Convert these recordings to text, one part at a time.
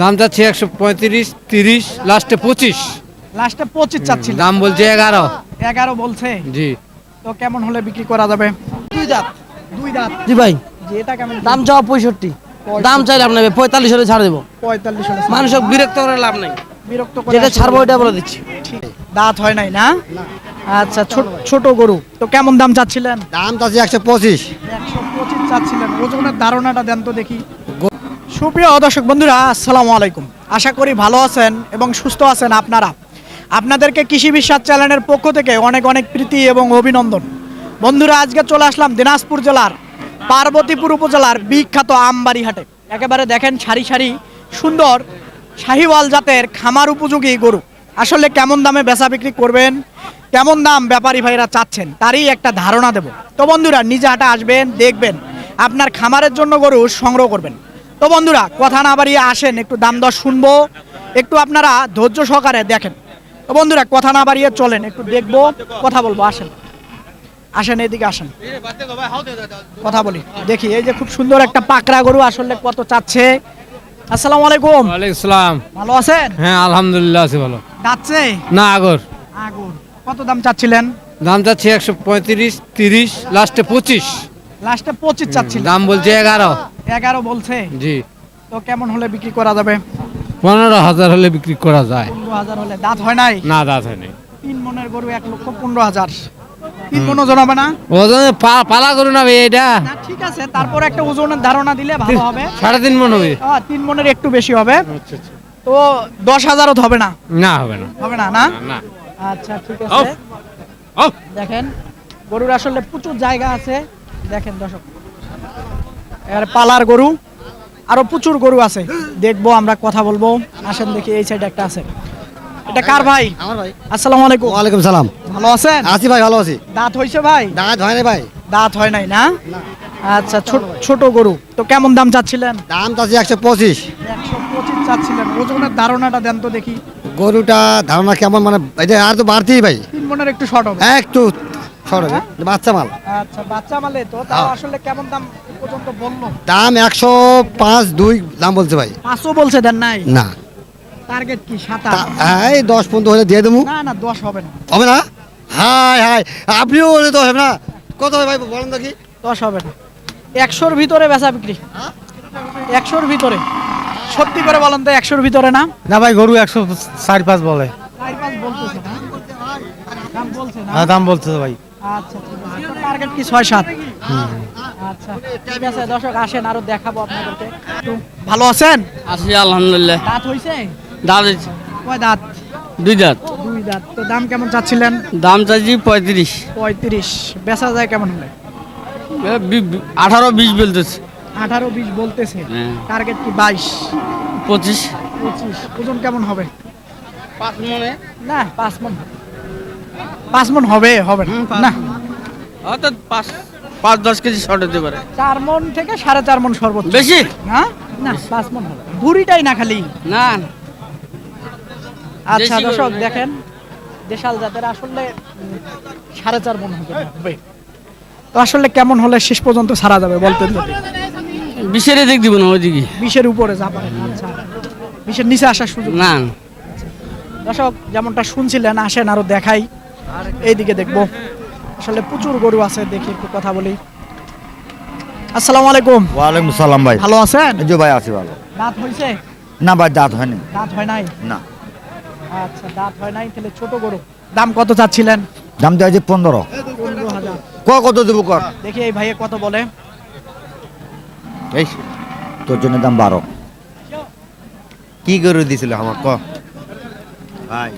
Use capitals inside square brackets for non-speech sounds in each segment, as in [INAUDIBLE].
দাম চাচ্ছি একশো পঁয়ত্রিশ তিরিশ লাস্টে পঁচিশ। লাস্টে পঁচিশ চাচ্ছিল। দাম বলছে এগারো। এগারো বলছে? জি। তো কেমন হলে বিক্রি করা যাবে? দুই দাঁত। দুই দাঁত? জি ভাই। এটা কেমন? দাম চাওয়া পঁয়ষট্টি। দাম চাই লাভ নেবে পঁয়তাল্লিশ হলে ছাড় দেবো। পঁয়তাল্লিশ হলে মানুষ বিরক্ত করে লাভ নেই। বিরক্ত করে যেটা ছাড়বো ওইটা বলে দিচ্ছি। দাঁত হয় নাই না। আচ্ছা ছোট ছোট গরু। তো কেমন দাম চাচ্ছিলেন? দাম চাচ্ছি একশো পঁচিশ। একশো পঁচিশ চাচ্ছিলেন। ওজনের ধারণাটা দেন তো দেখি। সুপ্রিয় দর্শক বন্ধুরা, আসসালামু আলাইকুম। আশা করি ভালো আছেন এবং সুস্থ আছেন আপনারা। আপনাদেরকে কৃষি বিশ্বাস চ্যানেলের পক্ষ থেকে অনেক অনেক প্রীতি এবং অভিনন্দন। বন্ধুরা, আজকে চলে আসলাম দিনাজপুর জেলার পার্বতীপুর উপজেলার বিখ্যাত আমবাড়ি হাটে একেবারে দেখেন সারি সারি সুন্দর শাহিওয়াল জাতের খামার উপযোগী গরু। আসলে কেমন দামে বেচা বিক্রি করবেন, কেমন দাম ব্যাপারী ভাইরা চাচ্ছেন, তারই একটা ধারণা দেব। তো বন্ধুরা, নিজে হাটে আসবেন, দেখবেন, আপনার খামারের জন্য গরু সংগ্রহ করবেন। তো বন্ধুরা কথা না বাড়িয়ে আসেন একটু দাম দর শুনব একটু আপনারা ধৈর্য সহকারে দেখেন। তো বন্ধুরা কথা না বাড়িয়ে চলেন একটু দেখব কথা বলব আসেন। আসেন এদিকে আসেন। কথা বলি দেখি এই যে খুব সুন্দর একটা পাকড়া গরু আসলে কত চাচ্ছে। আসসালামু আলাইকুম। ওয়ালাইকুম সালাম। ভালো আছেন? হ্যাঁ আলহামদুলিল্লাহ আছে ভালো। যাচ্ছে? না আগর। আগুন কত দাম চাচ্ছিলেন? দাম চাচ্ছি একশো পঁয়ত্রিশ তিরিশ লাস্টে পঁচিশ। লাস্টে পঁচিশ চাচ্ছিলেন দাম বলছে এগারো। এগারো বলছে? জি। তো কেমন হলে বিক্রি করা যাবে? পনেরো হাজার হলে বিক্রি করা যায়। পনেরো হাজার হলে দাঁত হয় নাই? না দাঁত হয়নি তিন মনের গরু এক লক্ষ পনেরো হাজার। তিন মন ওজন হবে না? ওজনে পালা করুন না এটা। না ঠিক আছে। তারপর একটা ওজনের ধারণা দিলে ভালো হবে। [LAUGHS] সাড়ে তিন মন হবে। হ্যাঁ, তিন মনের একটু বেশি হবে। আচ্ছা আচ্ছা। তো দশ হাজারও হবে না? না হবে না। হবে না না? না আচ্ছা ঠিক আছে। দেখেন গরুর আসলে প্রচুর জায়গা আছে। দেখেন দর্শক এবারে পালার গরু আরও প্রচুর গরু আছে। দেখব আমরা কথা বলব। আসেন দেখি এই সাইডে একটা আছে। এটা কার ভাই? আমার ভাই। আসসালামু আলাইকুম। ওয়ালাইকুম সালাম। ভালো আছেন? আছি ভাই ভালো আছি। দাঁত হইছে ভাই? দাঁত হয় না ভাই। দাঁত হয় নাই না? আচ্ছা ছোট ছোট গরু। তো কেমন দাম চাচ্ছিলেন? দাম চাচ্ছি একশো পঁচিশ। একশো পঁচিশ চাচ্ছিলেন। ওজনের ধারণাটা দেন তো দেখি। গরুটা ধারণা কেমন মানে এটা আর তো বাড়তেই ভাই। তিন মনের একটু শর্ট হবে। একটু সর হবে বাচ্চা মাল। আচ্ছা বাচ্চা মালে তো? তাও হ্যাঁ। আসলে কেমন দাম পর্যন্ত বলল? দাম একশো পাঁচ দুই দাম বলছে ভাই। পাঁচও বলছে দেন নাই? না। টার্গেট কি সাতা হ্যাঁ এই দশ পর্যন্ত হলে দিয়ে দেবো। না না দশ হবে না। হবে না? হাই হাই আপনিও বলে তো হবে না? কত হবে ভাই বলেন কি দশ হবে না। একশোর ভিতরে বেচা বিক্রি। একশোর ভিতরে। সত্যি করে বলেন তো একশোর ভিতরে না? না ভাই গরু একশো চার পাঁচ বলে। চার পাঁচ বলতেছে দাম বলছে না? হ্যাঁ দাম বলছে ভাই। আচ্ছা টার্গেট কি ছয় সাত? আচ্ছা ঠিক আছে দর্শক আসেন আরও দেখাবো আপনাদেরকে। ভালো আছেন? আছি আলহামদুলিল্লাহ। দাঁত দাঁত কয় দাঁত? দুই দাঁত। দুই দাঁত। তো দাম কেমন চাচ্ছিলেন? দাম চাইছি পঁয়ত্রিশ। পঁয়ত্রিশ। বেচা যায় কেমন হলে? আঠারো বিশ বলতেছে। আঠারো বিশ বলতেছে। হ্যাঁ। টার্গেট কি বাইশ? পঁচিশ। পঁচিশ। ওজন কেমন হবে? পাঁচ মনে। না পাঁচ মন। পাঁচ মন হবে হবে না। অর্থাৎ পাঁচ পাঁচ দশ কেজি শর্ট হতে পারে। চার মন থেকে সাড়ে চার মন সর্বোচ্চ। বেশি? না? না পাঁচ মন হবে। ভুড়িটাই না খালি? না। আচ্ছা দর্শক দেখেন দেশাল জাতের আসলে সাড়ে চার মন হবে তো আসলে কেমন হলে শেষ পর্যন্ত ছাড়া যাবে বলতেন বিশের দিক দিব না ওইদিকে। বিশের উপরে যা পারেন আচ্ছা। বিশের নিচে আসার সুযোগ না। দর্শক যেমনটা শুনছিলেন আসেন আরও দেখাই। এইদিকে দেখব। আসলে প্রচুর গরু আছে দেখি একটু কথা বলি। আসসালামু আলাইকুম ওয়ালাইকুম সালাম ভাই। ভালো আছেন? জি ভাই আছি ভালো। দাঁত হয়েছে? না ভাই দাঁত হয়নি। দাঁত হয় নাই? না। আচ্ছা দাঁত হয় নাই তাহলে ছোট গরু। দাম কত চাচ্ছিলেন? দাম দেওয়া যে পনেরো। ক কত দেবো কর? দেখি এই ভাইয়ে কত বলে। এই তোর জন্য দাম বারো। কি গরু দিছিল আমার ক? ভাই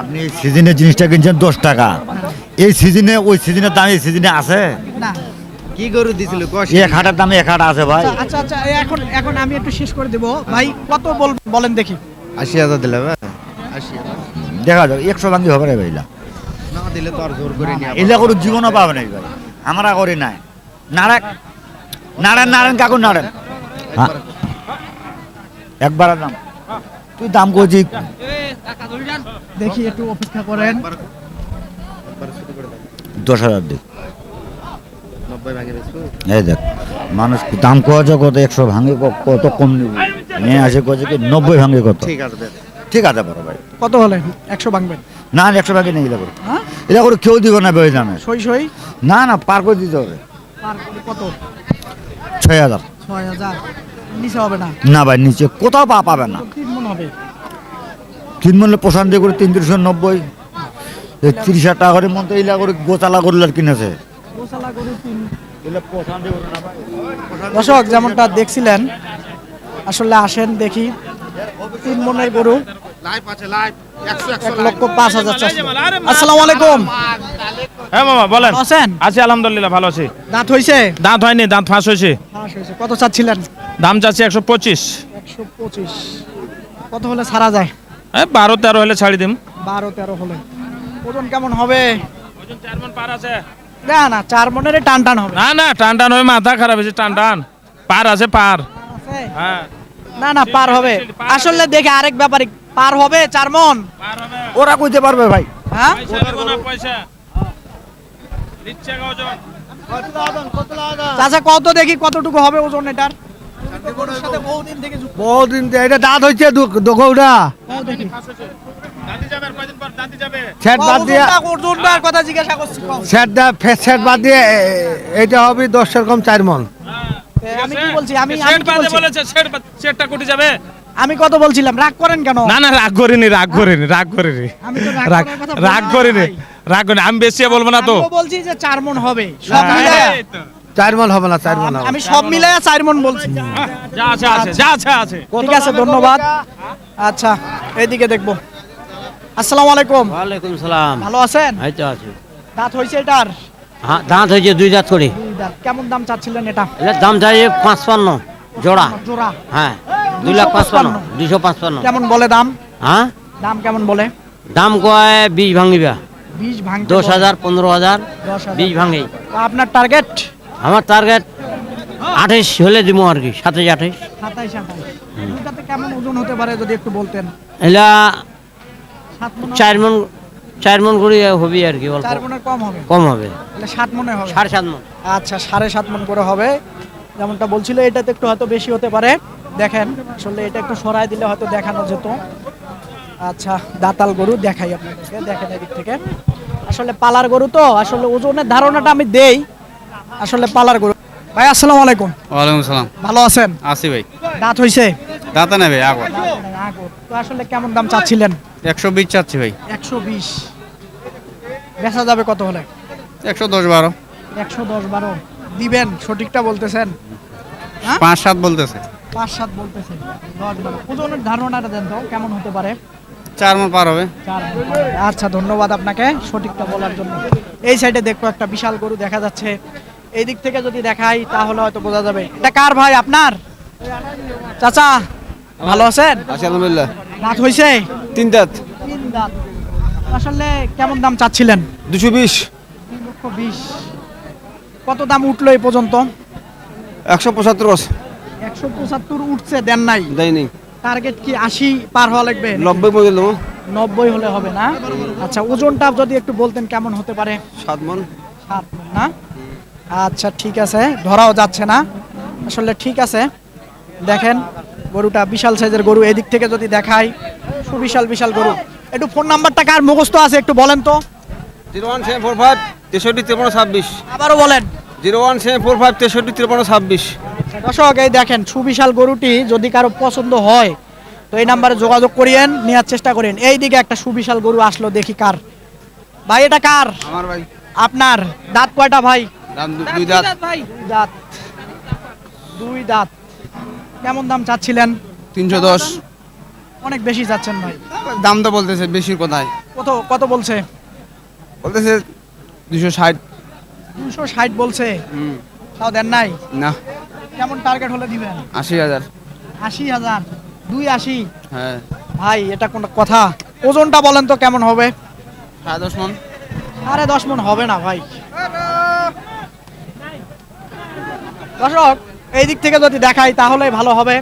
আপনি এই সিজনের জিনিসটা কিনছেন দশ টাকা। এই সিজনে ওই সিজনের দাম এই সিজনে আছে? না। কি গরু দিছিল এক হাটের দামে এক হাট আছে ভাই। আচ্ছা আচ্ছা এখন এখন আমি একটু শেষ করে দেব। ভাই কত বলেন দেখি। আশি হাজার দিলে ভাই। আশি হাজার। দেখা যাবে একশো ভাঙ্গি হবে না ভাই এলা। না দিলে তো আর জোর করে নিয়ে এলা করে জীবনও পাবে না ভাই আমরা করি নাই। নারায়ণ নারায়ণ নারায়ণ কাকু নারায়ণ। হ্যাঁ। একবার দাম। তুই দাম করছি দেখি একটু অপেক্ষা করেন। দশ হাজার দিক। ভাঙে এই দেখ মানুষ দাম কোয়া কত একশো ভাঙে কত কম নিব? নিয়ে আসে কয়েছে কি নব্বই ভাঙে কত? ঠিক আছে ঠিক আছে বড় ভাই। কত হলে একশো ভাঙবেন? না একশো ভাগে নেই এটা করে হ্যাঁ? এটা করে কেউ দিব না বেয়ে জানে সই সই? না না পার করে দিতে হবে। কত? ছয় হাজার। ছয় হাজার। নিচে হবে না? না ভাই নিচে কোথাও পা পাবে না। তিন হবে। তিন মূল্য প্রশান্ত করে তিন তিনশো নব্বই তিরিশ হাজার টাকা করে করে গোচালা করলে আর কিনেছে। দর্শক যেমনটা দেখছিলেন আসলে আসেন দেখি। তিন মনের গরু। এক লক্ষ পাঁচ হাজার আসসালামু আলাইকুম। হ্যাঁ মামা বলেন। আছেন? আছি আলহামদুলিল্লাহ ভালো আছি। দাঁত হইছে? দাঁত হয়নি দাঁত ফাঁস হয়েছে কত চাচ্ছিলেন? দাম চাচ্ছি একশো পঁচিশ। একশো পঁচিশ। কত হলে ছাড়া যায়? এই বারো তেরো হলে ছাড়ি দিম। বারো তেরো হলে। ওজন কেমন হবে? চার মন পার আছে। না না চার মনের টান টান হবে। না না টান টান হয়ে মাথা খারাপ হয়েছে টান টান পার আছে পার। আছে? হ্যাঁ। না না পার হবে। আসলে দেখে আরেক ব্যাপারে পার হবে চার মন? পার হবে। ওরা কইতে পারবে ভাই। হ্যাঁ? পয়সা দেবো না পয়সা। দিচ্ছে গো ওজন। চাচা কত দেখি কতটুকু হবে ওজন এটার? বহুদিন এটা দাঁত হচ্ছে দোকৌটা কত দেখি? দাঁতি যাবে আর কয়দিন পর দাঁতি যাবে? সেট বাদ দিয়ে ওজনটা- ওজনটার কথা জিজ্ঞাসা করছি কম। সেট দা সেট বাদ দিয়ে এ- হবে দশ রকম চার মন। আমি কি বলছি? আমি আমি সেট কি বাদে বলছি? বলেছে সেট বাদ- সেটটা কোটি যাবে। আমি কত বলছিলাম? রাগ করেন কেন? না না রাগ করিনি রাগ করিনি রাগ করিনি। রাগ রাগ করিনি রাগ করিনি। আমি বেশি বলব না তো। বলছি যে চার মন হবে। তো। চার মন হবে না চার মন হবে। আমি সব মিলায়া চার মন বলছি। যা আছে আছে যা আছে আছে। ঠিক আছে ধন্যবাদ। আচ্ছা এইদিকে দেখব। আসসালামু আলাইকুম। ওয়ালাইকুম সালাম। ভালো আছেন? এই তো আছি। দাঁত হয়েছে এটার? হ্যাঁ দাঁত হয়েছে দুই দাঁত করে। কেমন দাম চাচ্ছিলেন এটা? এটার দাম চাই পাঁচপান্ন জোড়া। জোড়া। হ্যাঁ দুই লাখ পাঁচপান্ন দুইশো পাঁচপান্ন। কেমন বলে দাম? হ্যাঁ? দাম কেমন বলে? দাম কয় বিশ ভাঙিবা। বিশ ভাঙ দশ হাজার পনেরো হাজার দশ হাজার। বিশ ভাঙি আপনার টার্গেট আমার টার্গেট আঠাইশ হলে দিব আর কি সাতাইশ আঠাইশ। সাতাইশ আঠাইশ। কেমন ওজন হতে পারে যদি একটু বলতেন? এলা চার মন চার মন করে হবি আর কি অল্প। কম হবে? কম হবে। সাত মনে হবে? সাড়ে সাত মন। আচ্ছা সাড়ে সাত মন করে হবে। যেমনটা বলছিল এটাতে একটু হয়তো বেশি হতে পারে। দেখেন আসলে এটা একটু সরাই দিলে হয়তো দেখানো যেত। আচ্ছা দাতাল গরু দেখাই আপনাদেরকে দেখেন এদিক থেকে। আসলে পালার গরু তো আসলে ওজনের ধারণাটা আমি দেই। আসলে পালার গরু। ভাই আসসালামু আলাইকুম। ওয়ালাইকুম সালাম। ভালো আছেন? আসি ভাই। দাঁত হইছে? দাঁতা নেবে আগর। তো আসলে কেমন দাম চাচ্ছিলেন? একশো বিশ চাচ্ছি ভাই। একশো বিশ। বেচা যাবে কত হলে? একশো দশ বারো। একশো দশ বারো। দিবেন সঠিকটা বলতেছেন। হ্যাঁ? পাঁচ সাত বলতেছে। পাঁচ সাত বলতেছেন। দশ বারো। ওজনের ধারণাটা দেন তো কেমন হতে পারে? চার মন পার হবে। আচ্ছা ধন্যবাদ আপনাকে সঠিকটা বলার জন্য। এই সাইডে দেখো একটা বিশাল গরু দেখা যাচ্ছে। এই দিক থেকে যদি দেখাই তাহলে হয়তো বোঝা যাবে। এটা কার ভাই আপনার? চাচা ভালো আছেন? আলহামদুলিল্লাহ। রাত হয়েছে তিন দাঁত। তিন দাঁত। আসলে কেমন দাম চাচ্ছিলেন? দুশো বিশ। লক্ষ বিশ। কত দাম উঠল এই পর্যন্ত? একশো পঁচাত্তর একশো পঁচাত্তর উঠছে দেন নাই? দেয়নি টার্গেট কি আশি পার হওয়া লাগবে? নব্বই পর্যন্ত নব্বই হলে হবে না? আচ্ছা ওজনটা যদি একটু বলতেন কেমন হতে পারে? সাত মন। সাত মণ না? আচ্ছা ঠিক আছে। ধরাও যাচ্ছে না। আসলে ঠিক আছে। দেখেন গরুটা বিশাল সাইজের গরু। এদিক থেকে যদি দেখাই সুবিশাল বিশাল গরু। একটু ফোন নাম্বারটা কার? মুখস্থ আছে একটু বলেন তো। Zero one seven four five তেষট্টি তিরপন্ন ছাব্বিশ। আবারও বলেন। Zero one seven four five তেষট্টি তিরপন্ন ছাব্বিশ। দর্শক এই দেখেন সুবিশাল গরুটি যদি কারও পছন্দ হয় তো এই নাম্বারে যোগাযোগ করিয়েন নেওয়ার চেষ্টা করেন এই দিকে একটা সুবিশাল গরু আসলো দেখি কার। ভাই এটা কার? আমার ভাই। আপনার। দাঁত কয়টা ভাই? দাম দুই দাঁত। ভাই। দাঁত। দুই দাঁত। কেমন দাম চাচ্ছিলেন? তিনশো দশ। অনেক বেশি যাচ্ছেন ভাই। দাম তো বলতেছে বেশির কোথায়? কত কত বলছে? বলতেছে দুশো ষাট। দুশো ষাট বলছে? তাও দেন নাই? না। কেমন টার্গেট হলে দিবেন? আশি হাজার। আশি হাজার। দুই আশি? হ্যাঁ। ভাই এটা কোন কথা? ওজনটা বলেন তো কেমন হবে? সাড়ে দশ মন। আরে দশ মন হবে না ভাই। দর্শক, এই দিক থেকে যদি দেখাই তাহলে ভালো হবে।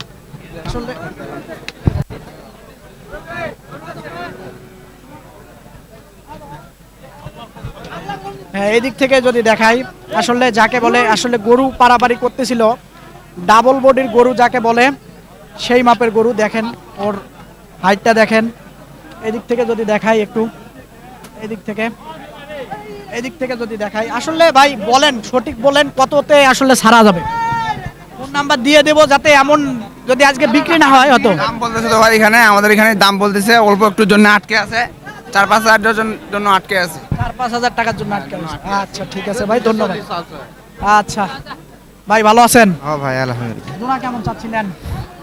হ্যাঁ এই দিক থেকে যদি দেখাই, আসলে যাকে বলে, আসলে গরু পারাপারি করতেছিল ডাবল বডির গরু যাকে বলে, সেই মাপের গরু দেখেন, ওর হাইটটা দেখেন। এদিক থেকে যদি দেখাই একটু এদিক থেকে। এদিক থেকে যদি দেখাই আসলে ভাই বলেন সঠিক বলেন কততে আসলে ছাড়া যাবে? ফোন নাম্বার দিয়ে দেবো যাতে এমন যদি আজকে বিক্রি না হয় হয়তো। দাম বলতেছে তো ভাই এখানে আমাদের এখানে দাম বলতেছে অল্প একটু জন্য আটকে আছে। চার পাঁচ হাজার জন- জন্য আটকে আছে। চার পাঁচ হাজার টাকার জন্য আটকে আছে। আচ্ছা ঠিক আছে ভাই ধন্যবাদ। আচ্ছা ভাই ভালো আছেন? ও ভাই আলহামদুলিল্লাহ। জোড়া কেমন চাচ্ছিলেন?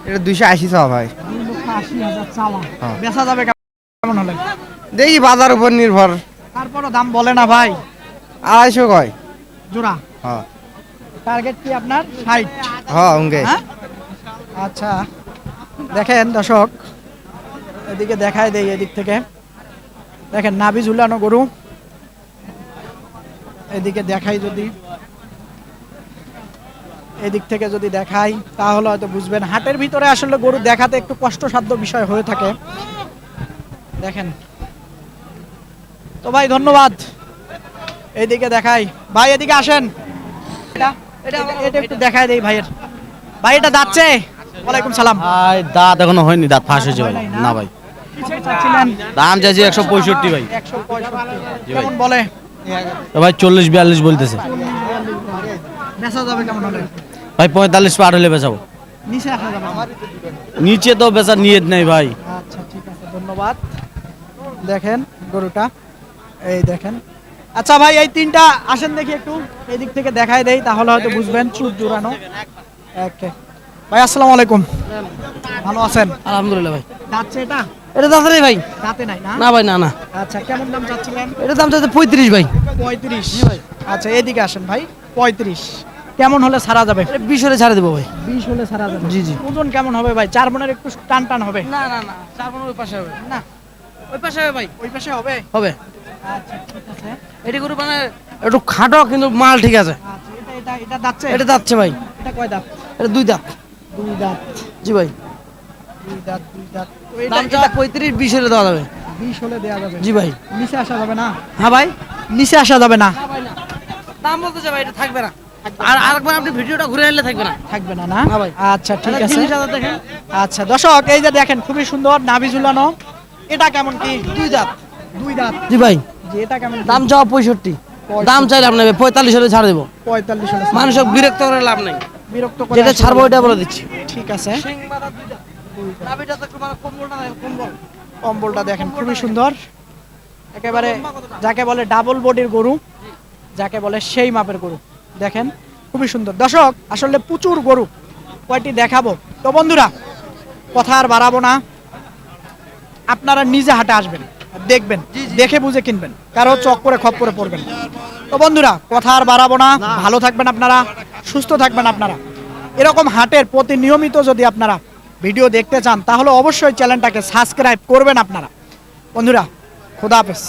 এটা দুইশো আশি চাওয়া ভাই। দুই লক্ষ আশি হাজার চাওয়া। হ্যাঁ। বেচা যাবে কেমন হলে? দেখি বাজার উপর নির্ভর। তারপরও দাম বলে না ভাই। আড়াইশো কয়? জোড়া। হ্যাঁ। টার্গেট কি আপনার? ষাট। হ্যাঁ হ্যাঁ? আচ্ছা। দেখেন দর্শক এদিকে দেখায় দেই এদিক থেকে। দেখেন নাভি ঝুলানো গরু। এদিকে দেখাই যদি। এদিক থেকে যদি দেখাই তাহলে হয়তো বুঝবেন। হাটের ভিতরে আসলে গরু দেখাতে একটু কষ্টসাধ্য বিষয় হয়ে থাকে। দেখেন। তো ভাই ধন্যবাদ। এইদিকে দেখাই। ভাই এদিকে আসেন। এটা এটা এটা একটু দেখায় দেই ভাইয়ের। ভাই এটা যাচ্ছে ওয়ালাইকুম সালাম। ভাই দাঁত এখনও হয়নি দাঁত ফাঁস হয়েছে ভাই। না? ভাই। দাম চাইছি একশো পঁয়ষট্টি ভাই। কেমন বলে? ভাই চল্লিশ বিয়াল্লিশ বলতেছে। ভাই পঁয়তাল্লিশ পার হলে বেচাবো। নিচে তো বেচার নিয়ত নেই ভাই। আচ্ছা ঠিক আছে ধন্যবাদ। দেখেন গরুটা। এই দেখেন। আচ্ছা ভাই এই তিনটা আসেন দেখি একটু এই দিক থেকে দেখায় দেই তাহলে হয়তো বুঝবেন জোড়ানো ওকে। ভাই আসসালামু আলাইকুম। ভালো আছেন? আলহামদুলিল্লাহ ভাই। যাচ্ছে এটা? এটা দাঁত নেই ভাই। দাঁতে নাই না? না ভাই না না। আচ্ছা কেমন দাম চাচ্ছিলেন? এটা দাম চাইছে পঁয়ত্রিশ ভাই। পঁয়ত্রিশ। আচ্ছা এদিকে আসেন ভাই পঁয়ত্রিশ। কেমন হলে সারা যাবে? বিশ হলে ছাড়ে দেবো ভাই। বিশ হলে সারা যাবে। জি, জি। ওজন কেমন হবে ভাই? চার মনের একটু টান টান হবে? না না না। চার ওই পাশে হবে। না। ওই পাশে হবে ভাই। ওই পাশে হবে? হবে। এটি গরু মানে একটু খাটো কিন্তু মাল ঠিক আছে। আচ্ছা এটা যাচ্ছে ভাই। এটা কয় দাঁত? এটা দুই দাঁত। দুই দাঁত। জি ভাই। দুই দাঁত দুই দাঁত। দাম চাওয়া পঁয়ত্রিশ বিশ হলে দেওয়া যাবে। বিশ হলে দেওয়া যাবে? জি ভাই। নিচে আসা যাবে না? হ্যাঁ ভাই। নিচে আসা যাবে না। দাম বলতে যাবে এটা থাকবে না। আর আরেকবার আপনি ভিডিওটা ঘুরে আনলে থাকবে না। থাকবে না না? ভাই। আচ্ছা ঠিক আছে। দেখেন। আচ্ছা দর্শক এই যে দেখেন খুবই সুন্দর নাভি ঝুলানো এটা কেমন কি? দুই দাঁত। দুই দাঁত। জি ভাই। যে এটা কেমন দাম চাওয়া পঁয়ষট্টি। দাম চাইলে আপনি পঁয়তাল্লিশ হলে ছাড় দেবো। পঁয়তাল্লিশ হলে বিরক্ত করে লাভ নেই। বিরক্ত করে যেটা ছাড়বো ওইটা বলে দিচ্ছি। ঠিক আছে। কম্বলটা দেখেন খুবই সুন্দর। একেবারে যাকে বলে ডাবল বডির গরু যাকে বলে সেই মাপের গরু। দেখেন খুবই সুন্দর। দর্শক আসলে প্রচুর গরু কয়টি দেখাবো? তো বন্ধুরা কথা আর বাড়াবো না। আপনারা নিজে হাটে আসবেন। দেখবেন, দেখে বুঝে কিনবেন। কারও চক করে খপ করে পড়বেন। তো বন্ধুরা, কথা আর বাড়াবো না। ভালো থাকবেন আপনারা, সুস্থ থাকবেন আপনারা। এরকম হাটের প্রতি নিয়মিত যদি আপনারা ভিডিও দেখতে চান, তাহলে অবশ্যই চ্যানেলটাকে সাবস্ক্রাইব করবেন আপনারা। বন্ধুরা, খোদা হাফেজ।